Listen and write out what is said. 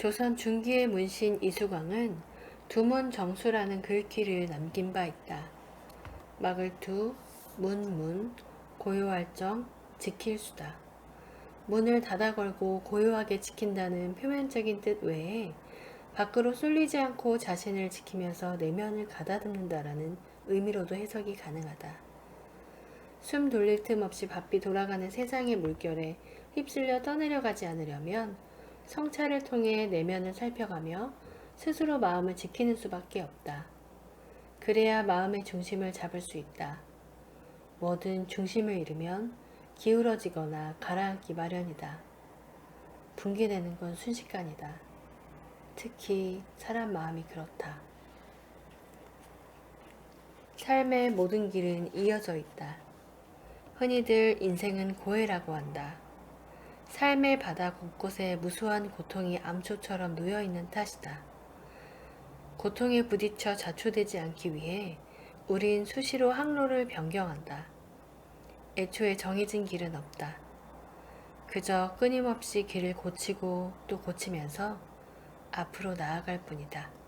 조선 중기의 문신 이수광은 두문 정수라는 글귀를 남긴 바 있다. 막을 두, 문 문, 고요할 정, 지킬 수다. 문을 닫아 걸고 고요하게 지킨다는 표면적인 뜻 외에 밖으로 쏠리지 않고 자신을 지키면서 내면을 가다듬는다라는 의미로도 해석이 가능하다. 숨 돌릴 틈 없이 바삐 돌아가는 세상의 물결에 휩쓸려 떠내려가지 않으려면 성찰을 통해 내면을 살펴가며 스스로 마음을 지키는 수밖에 없다. 그래야 마음의 중심을 잡을 수 있다. 뭐든 중심을 잃으면 기울어지거나 가라앉기 마련이다. 붕괴되는 건 순식간이다. 특히 사람 마음이 그렇다. 삶의 모든 길은 이어져 있다. 흔히들 인생은 고해라고 한다. 삶의 바다 곳곳에 무수한 고통이 암초처럼 놓여 있는 탓이다. 고통에 부딪혀 자초되지 않기 위해 우린 수시로 항로를 변경한다. 애초에 정해진 길은 없다. 그저 끊임없이 길을 고치고 또 고치면서 앞으로 나아갈 뿐이다.